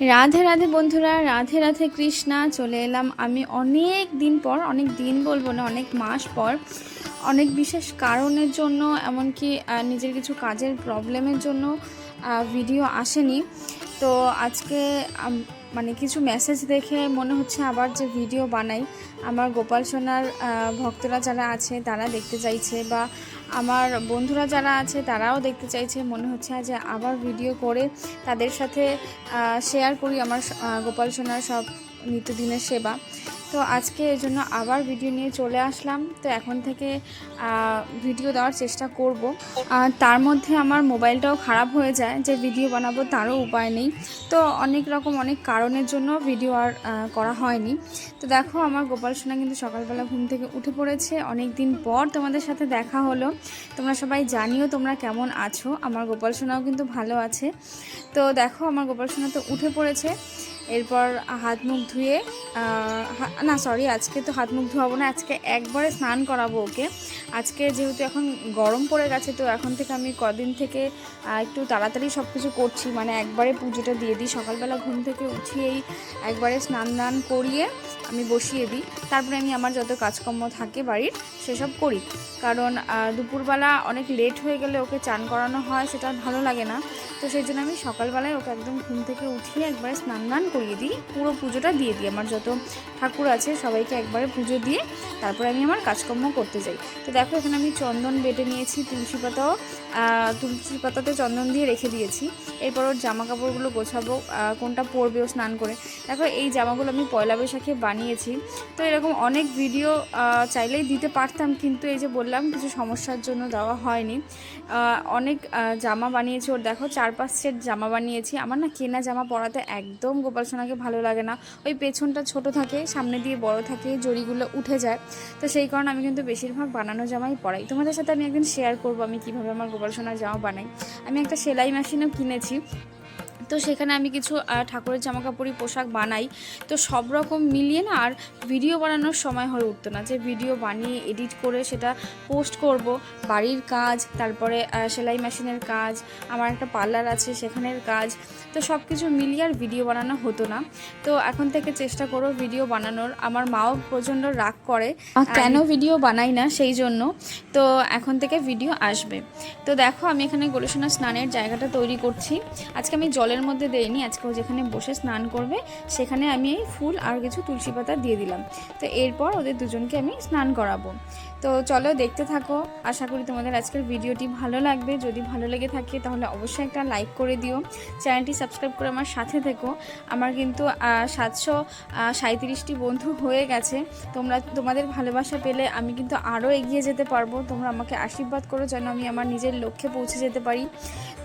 রাধে রাধে বন্ধুরা, রাধে রাধে কৃষ্ণা, চলে এলাম আমি অনেক দিন পর, অনেক দিন বলব না, অনেক মাস পর, অনেক বিশেষ কারণের জন্য, এমনকি নিজের কিছু কাজের প্রবলেমের জন্য ভিডিও আসেনি। তো আজকে মানে কিছু মেসেজ দেখে মনে হচ্ছে আবার যে ভিডিও বানাই। আমার গোপাল সোনার ভক্তরা যারা আছে, তারা দেখতে চাইছে বা আমার বন্ধুরা যারা আছে, তারাও দেখতে চাইছে। মনে হচ্ছে যে আবার ভিডিও করে তাদের সাথে শেয়ার করি আমার গোপাল সোনার সব নিত্যদিনের সেবা। তো আজকে এর জন্য আবার ভিডিও নিয়ে চলে আসলাম। তো এখন থেকে ভিডিও দেওয়ার চেষ্টা করব। তার মধ্যে আমার মোবাইলটাও খারাপ হয়ে যায়, যে ভিডিও বানাবো তারও উপায় নেই। তো অনেক রকম, অনেক কারণের জন্য ভিডিও আর করা হয়নি। তো দেখো, আমার গোপাল সোনা কিন্তু সকালবেলা ঘুম থেকে উঠে পড়েছে। অনেক দিন পর তোমাদের সাথে দেখা হলো। তোমরা সবাই জানিও তোমরা কেমন আছো। আমার গোপাল সোনাও কিন্তু ভালো আছে। তো দেখো, আমার গোপাল সোনা তো উঠে পড়েছে। এরপর হাত মুখ ধুয়ে না সরি আজকে তো হাত মুখ ধোয়াবো না, আজকে একবারে স্নান করাবো ওকে। আজকে যেহেতু এখন গরম পড়ে গেছে, তো এখন থেকে আমি কদিন থেকে একটু তাড়াতাড়ি সব কিছু করছি মানে একবারে পুজোটা দিয়ে দিই। সকালবেলা ঘুম থেকে উঠিয়েই একবারে স্নান দান করিয়ে আমি বসিয়ে দিই। তারপরে আমি আমার যত কাজকর্ম থাকে বাড়ির, সেসব করি। কারণ দুপুরবেলা অনেক লেট হয়ে গেলে ওকে চান করানো হয়, সেটা ভালো লাগে না। তো সেই জন্য আমি সকালবেলায় ওকে একদম ঘুম থেকে উঠিয়ে একবারে স্নান দান করিয়ে দিই, পুরো পুজোটা দিয়ে দিই। আমার যত ঠাকুর আছে সবাইকে একবারে পুজো দিয়ে তারপরে আমি আমার কাজকর্ম করতে যাই। তো দেখো, এখানে আমি চন্দন বেটে নিয়েছি, তুলসী পাতাও তুলসী পাতাতে চন্দন দিয়ে রেখে দিয়েছি। এরপর ওর জামা কাপড়গুলো গোছাবো কোনটা পরবে ও স্নান করে। দেখো, এই জামাগুলো আমি পয়লা বৈশাখে বানিয়েছি। তো এরকম অনেক ভিডিও চাইলেই দিতে পারতাম, কিন্তু এই যে বললাম, কিছু সমস্যার জন্য দেওয়া হয়নি। অনেক জামা বানিয়েছি ওর। দেখো চার পাঁচ সেট জামা বানিয়েছি। আমার না কেনা জামা পরাতে একদম গোপাল সোনাকে ভালো লাগে না। ওই পেছনটা ছোট থাকে, সামনে দিয়ে বড় থাকে, জড়িগুলো উঠে যায়। তো সেই কারণে আমি কিন্তু বেশিরভাগ বানানো জামাই পরাই। তোমাদের সাথে আমি একদিন শেয়ার করব আমি কীভাবে আমার গোপাল সোনার জামা বানাই। আমি একটা সেলাই মেশিনও কিনেছি। তো সেখানে আমি কিছু ঠাকুরের জামা কাপড়ই পোশাক বানাই। তো সব রকম মিলিয়ে না আর ভিডিও বানানোর সময় হয়ে উঠতো না। যে ভিডিও বানিয়ে এডিট করে সেটা পোস্ট করব বাড়ির কাজ তারপরে সেলাই মেশিনের কাজ আমার একটা পার্লার আছে সেখানের কাজ তো সব কিছু মিলিয়ে আর ভিডিও বানানো হতো না। তো এখন থেকে চেষ্টা করো ভিডিও বানানোর। আমার মাও প্রচণ্ড রাগ করে। কেন ভিডিও বানাই না? সেই জন্য। তো এখন থেকে ভিডিও আসবে। তো দেখো আমি এখানে গবেষণা স্নানের জায়গাটা তৈরি করছি। আজকে আমি জলের মধ্যে দেয়নি আজকে ও যেখানে বসে স্নান করবে, সেখানে আমি এই ফুল আর কিছু তুলসী পাতা দিয়ে দিলাম। তো এরপর ওদের দুজনকে আমি স্নান করাবো। তো চলো দেখতে থাকো, আশা করি তোমাদের আজকের ভিডিওটি ভালো লাগবে। যদি ভালো লেগে থাকে তাহলে অবশ্যই একটা লাইক করে দিও। চ্যানেলটি সাবস্ক্রাইব করে আমার সাথে থেকো। আমার কিন্তু সাতশো সাঁত্রিশটি বন্ধু হয়ে গেছে। তোমরা, তোমাদের ভালোবাসা পেলে আমি কিন্তু আরও এগিয়ে যেতে পারব। তোমরা আমাকে আশীর্বাদ করো যেন আমি আমার নিজের লক্ষ্যে পৌঁছে যেতে পারি।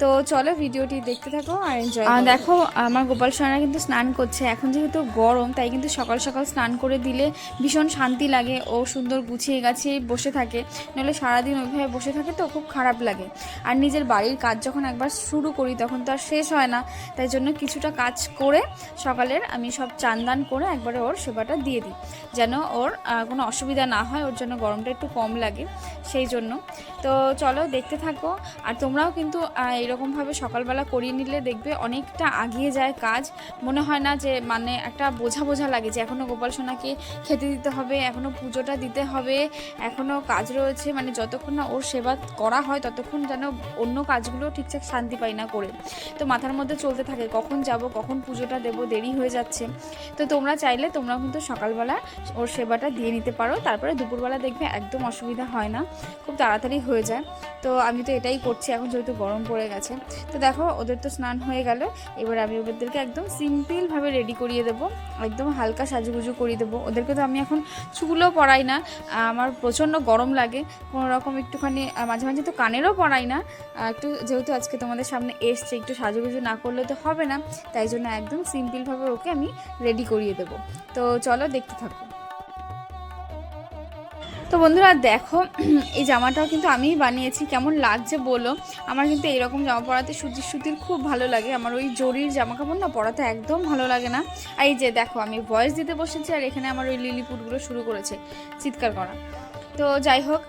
তো চলো ভিডিওটি দেখতে থাকো আর এনজয় দেখো আমার গোপাল সোনা কিন্তু স্নান করছে। এখন যেহেতু গরম তাই কিন্তু সকাল সকাল স্নান করে দিলে ভীষণ শান্তি লাগে। ও সুন্দর গুছিয়ে গাছিয়ে বসে থাকে। নাহলে সারাদিন ওইভাবে বসে থাকে তো খুব খারাপ লাগে। আর নিজের বাড়ির কাজ যখন একবার শুরু করি তখন তো আর শেষ হয় না। তাই জন্য কিছুটা কাজ করে সকালের আমি সব চান্দান করে একবারে ওর সেবাটা দিয়ে দিই। যেন ওর কোনো অসুবিধা না হয় ওর জন্য গরমটা একটু কম লাগে। সেই জন্য। তো চলো দেখতে থাকো। আর তোমরাও কিন্তু এরকমভাবে সকালবেলা করিয়ে নিলে দেখবে অনেকটা আগিয়ে যায় কাজ। মনে হয় না যে মানে একটা বোঝা বোঝা লাগে যে এখনও গোপাল সোনাকে খেতে দিতে হবে এখনও পুজোটা দিতে হবে এখনও কাজ রয়েছে মানে যতক্ষণ না ওর সেবা করা হয়, ততক্ষণ যেন অন্য কাজগুলো ঠিকঠাক শান্তি পাই না করে। তো মাথার মধ্যে চলতে থাকে, কখন যাব, কখন পুজোটা দেব, দেরি হয়ে যাচ্ছে। তো তোমরা চাইলে তোমরা কিন্তু সকালবেলা ওর সেবাটা দিয়ে নিতে পারো, তারপরে দুপুরবেলা দেখবে একদম অসুবিধা হয় না, খুব তাড়াতাড়ি হয়ে যায়। তো আমি তো এটাই করছি, এখন যেহেতু গরম পড়ে গেছে। তো দেখো, ওদের তো স্নান হয়ে গেল। এবার আমি ওদেরকে একদম সিম্পলভাবে রেডি করিয়ে দেবো। একদম হালকা সাজুগুজু করিয়ে দেবো। ওদেরকে তো আমি এখন চুলও পরাই না। আমার প্রচণ্ড গরম লাগে। কোনো রকম একটুখানি মাঝে মাঝে তো কানেরও পরাই না। একটু যেহেতু আজকে তোমাদের সামনে এসছে, একটু সাজুগুজু না করলে তো হবে না। তাই জন্য একদম সিম্পলভাবে ওকে আমি রেডি করিয়ে দেবো। তো চলো, দেখতে থাকো। তো বন্ধুরা দেখো, এই জামাটাও কিন্তু আমিই বানিয়েছি। কেমন লাগছে বলো? আমার কিন্তু এরকম জামা পরাতে সুতির সুতির খুব ভালো লাগে। আমার ওই জরির জামা কাপড় না পরাতে একদম ভালো লাগে না। আর এই যে দেখো, আমি ভয়েস দিতে বসেছি আর এখানে আমার ওই লিলিপুটগুলো শুরু করেছে। চিৎকার করা। তো যাই হোক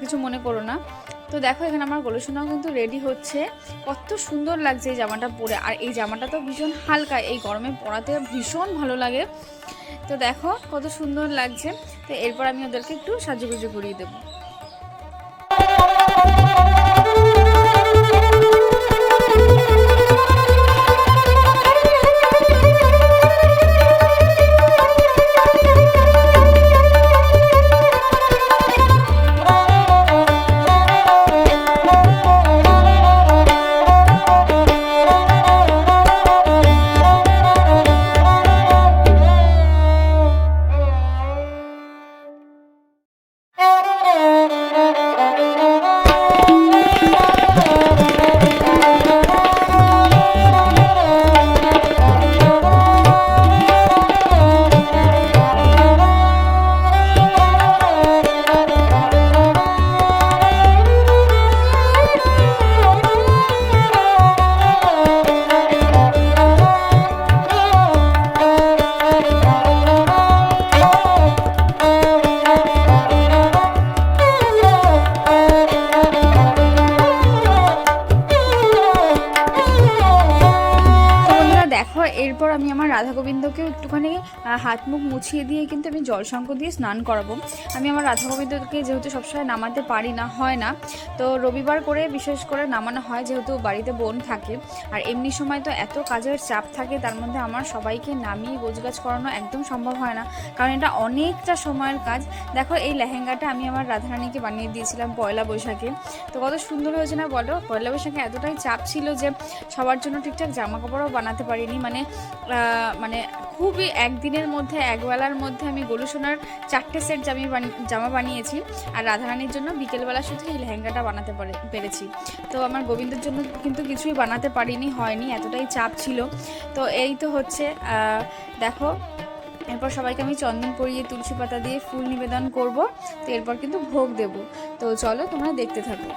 কিছু মনে করো না। তো দেখো, এখানে আমার গোলসোনাও কিন্তু রেডি হচ্ছে। কত সুন্দর লাগছে এই জামাটা পরে। আর এই জামাটা তো ভীষণ হালকা, এই গরমে পরাতে ভীষণ ভালো লাগে। তো দেখো, কত সুন্দর লাগছে। তো এরপর আমি ওদেরকে একটু সাজুগুজু করিয়ে দেবো। হাত মুখ মুছিয়ে দিয়ে কিন্তু আমি জলশঙ্ক দিয়ে স্নান করাবো। আমি আমার রাধা গোবিন্দকে যেহেতু সবসময় নামাতে পারি না, হয় না। তো রবিবার করে বিশেষ করে নামানো হয় যেহেতু বাড়িতে বোন থাকে। আর এমনি সময় তো এত কাজের চাপ থাকে, তার মধ্যে আমার সবাইকে নামিয়ে গোছগাছ করানো একদম সম্ভব হয় না। কারণ এটা অনেকটা সময়ের কাজ। দেখো এই লেহেঙ্গাটা আমি আমার রাধারানীকে বানিয়ে দিয়েছিলাম পয়লা বৈশাখে। তো কত সুন্দর হয়েছে না বলো? পয়লা বৈশাখে এতটাই চাপ ছিল যে সবার জন্য ঠিকঠাক জামা কাপড়ও বানাতে পারিনি। মানে মানে খুবই একদিনের মধ্যে, একবেলার মধ্যে আমি গরু সোনার চারটে সেট জামি জামা বানিয়েছি। আর রাধারানীর জন্য বিকেলবেলা শুধু এই লেহেঙ্গাটা বানাতে পারে, পেরেছি। তো আমার গোবিন্দের জন্য কিন্তু কিছুই বানাতে পারিনি, হয়নি, এতটাই চাপ ছিল। তো এই তো হচ্ছে দেখো, এরপর সবাইকে আমি চন্দন পরিয়ে, তুলসী পাতা দিয়ে ফুল নিবেদন করব। তো এরপর কিন্তু ভোগ দেব। তো চলো তোমরা দেখতে থাকো।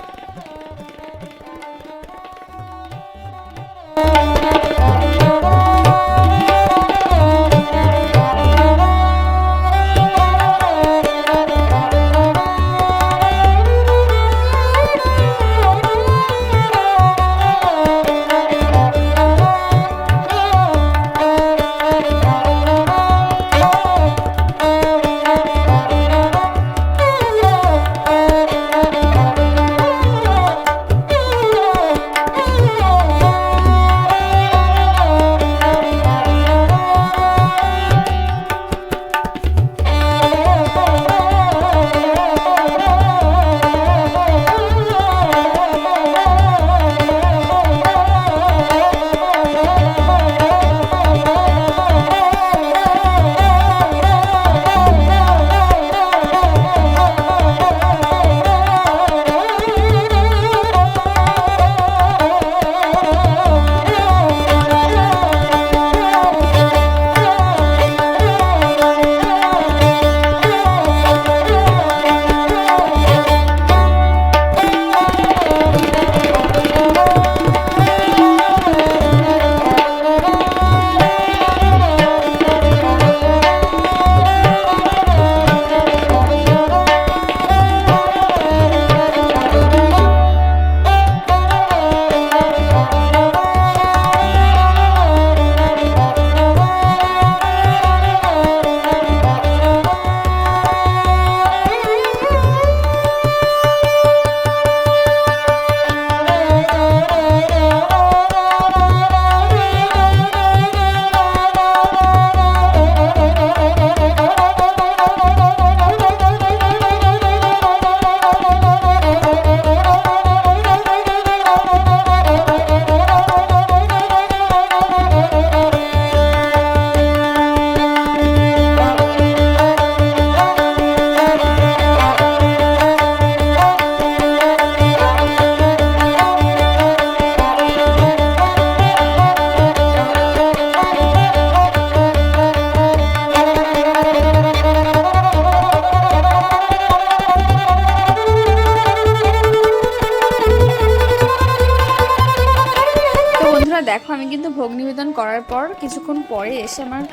কিন্তু ভোগ নিবেদন করার পর কিছুক্ষণ পরে এসে আমার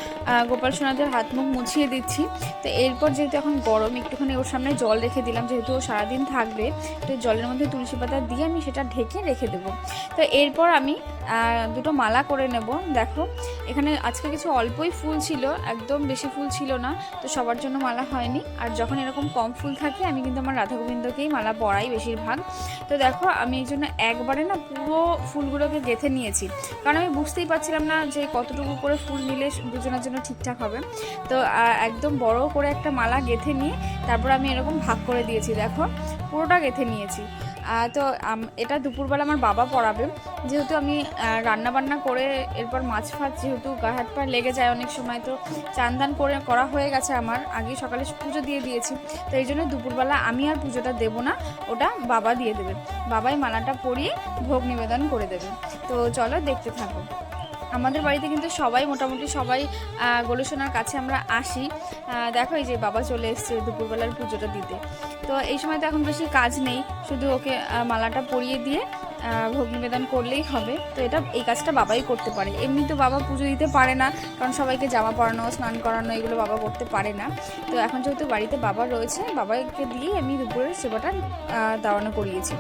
গোপাল সোনাদের হাত মুখ মুছিয়ে দিচ্ছি। তো এরপর যেহেতু এখন গরম, একটুখানি ওর সামনে জল রেখে দিলাম, যেহেতু ও সারাদিন থাকবে, তো জলের মধ্যে তুলসী পাতা দিয়ে আমি সেটা ঢেকে রেখে দেবো। তো এরপর আমি দুটো মালা করে নেব। দেখো, এখানে আজকে কিছু অল্পই ফুল ছিল, একদম বেশি ফুল ছিল না, তো সবার জন্য মালা হয়নি। আর যখন এরকম কম ফুল থাকে, আমি কিন্তু আমার রাধা গোবিন্দকেই মালা পরাই বেশিরভাগ। তো দেখো, আমি এই জন্য একবারে না পুরো ফুলগুলোকে গেথে নিয়েছি। কারণ আমি বুঝতেই পারছিলাম না যে কতটুকু করে ফুল নিলে দুজনের জন্য ঠিকঠাক হবে। তো একদম বড় করে একটা মালা গেঁথে নিয়ে তারপর আমি এরকম ভাগ করে দিয়েছি, দেখো। পুরোটা গেঁথে নিয়েছি। তো এটা দুপুরবেলা আমার বাবা পড়াবে। যেহেতু আমি রান্না বান্না করে এরপর মাছ ফাছ যেহেতু গা হাত পা লেগে যায় অনেক সময়, তো চান দান করে, করা হয়ে গেছে আমার। আগে সকালে পুজো দিয়ে দিয়েছি। তো এই জন্য দুপুরবেলা আমি আর পুজোটা দেবো না, ওটা বাবা দিয়ে দেবে। বাবাই মালাটা পরিয়ে ভোগ নিবেদন করে দেবে। তো চলো দেখতে থাকো। আমাদের বাড়িতে কিন্তু সবাই, মোটামুটি সবাই গোলুসোনার কাছে আমরা আসি। দেখো এই যে বাবা চলে এসছে দুপুরবেলার পুজোটা দিতে। তো এই সময় তো এখন বেশি কাজ নেই, শুধু ওকে মালাটা পরিয়ে দিয়ে ভোগ নিবেদন করলেই হবে। তো এটা, এই কাজটা বাবাই করতে পারে। এমনি তো বাবা পুজো দিতে পারে না, কারণ সবাইকে জামা পরানো, স্নান করানো, এগুলো বাবা করতে পারে না। তো এখন যেহেতু বাড়িতে বাবা রয়েছে, বাবাকে দিয়েই আমি দুপুরের সেবাটা দাওয়ানো করিয়েছি।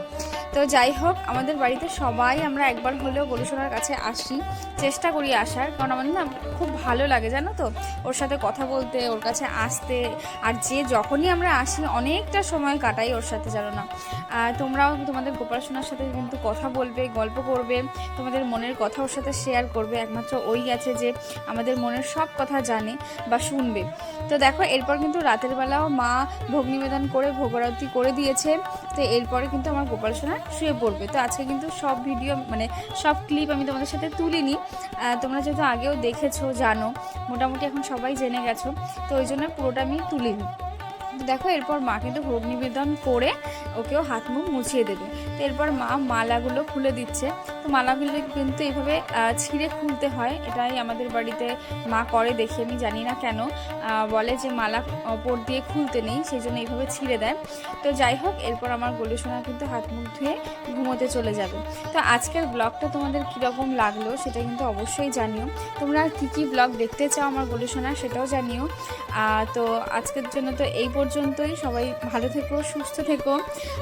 তো যাই হোক, আমাদের বাড়িতে সবাই আমরা একবার হলেও গরুসোনার কাছে আসি। চেষ্টা করি আসার, কারণ আমাদের না খুব ভালো লাগে, জানো তো? ওর সাথে কথা বলতে, ওর কাছে আসতে, আর যে যখনই আমরা আসি, অনেকটা সময় কাটাই ওর সাথে, জানো না? তোমরাও তোমাদের গোপাল সোনার সাথে কিন্তু কথা বলবে, গল্প করবে, তোমাদের মনের কথা ওর সাথে শেয়ার করবে। একমাত্র ওই আছে যে আমাদের মনের সব কথা জানে বা শুনবে। তো দেখো, এরপর কিন্তু রাতের বেলাও মা ভোগ নিবেদন করে, ভোগরাতি করে দিয়েছে। তো এরপরে কিন্তু আমার গোপাল সোনা শুয়ে পড়বে। তো আজকে কিন্তু সব ভিডিও মানে সব ক্লিপ আমি তোমাদের সাথে তুলিনি। তোমরা যেহেতু আগেও দেখেছ, জানো, মোটামুটি এখন সবাই জেনে গেছো, তো ওই জন্য পুরোটা আমি তুলিনি। দেখো, এরপর মা কিন্তু ভোগ নিবেদন করে ওকেও হাত মুখ মুছিয়ে দেবে। তো এরপর মা মালাগুলো খুলে দিচ্ছে। তো মালাগুলো কিন্তু এইভাবে আহ, ছিঁড়ে খুলতে হয়। এটাই আমাদের বাড়িতে মা করে দেখি আমি জানি না কেন। বলে যে মালা ওপর দিয়ে খুলতে নেই সেই জন্য এইভাবে ছিঁড়ে দেয়। তো যাই হোক এরপর আমার গলু সোনা কিন্তু হাত মুখ ধুয়ে ঘুমোতে চলে যাবে। তো আজকের ব্লগটা তোমাদের কীরকম লাগল সেটা কিন্তু অবশ্যই জানিও। তোমরা কী কী ব্লগ দেখতে চাও আমার গলু সোনা সেটাও জানিও। তো আজকের জন্য তো এই পর্যন্তই। সবাই ভালো থেকো সুস্থ থেকো।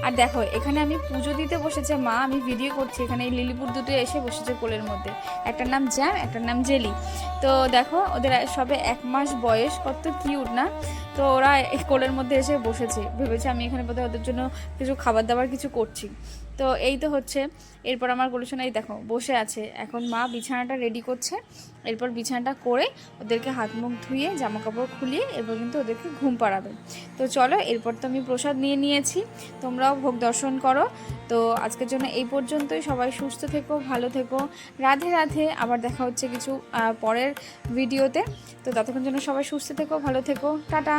আর দেখো এখানে আমি পুজো দিতে বসেছে মা আমি ভিডিও করছি। এখানে এই লিলিপুর দুটো এসে বসেছে কোলের মধ্যে। একটার নাম জ্যাম, একটার নাম জেলি। তো দেখো, ওদের সবে এক মাস বয়স, কত কিউট না? তো ওরা এই কোলের মধ্যে এসে বসেছে। ভেবেছে আমি এখানে বোধহয় ওদের জন্য কিছু খাবার দাবার কিছু করছি। তো এই তো হচ্ছে। এরপর আমার গোলুসোনা এই দেখো, বসে আছে। এখন মা বিছানাটা রেডি করছে। এরপর বিছানাটা করে ওদেরকে হাত মুখ ধুয়ে জামা কাপড় খুলিয়ে, এরপর কিন্তু ওদেরকে ঘুম পাড়াবে। তো চলো, এরপর তো আমি প্রসাদ নিয়ে নিয়েছি। তোমরাও ভোগ দর্শন করো। তো আজকের জন্য এই পর্যন্তই। সবাই সুস্থ থেকো, ভালো থেকো। রাধে রাধে। আবার দেখা হচ্ছে কিছু পরের ভিডিওতে। তো ততক্ষণ জন্য সবাই সুস্থ থেকো, ভালো থেকো। টাটা।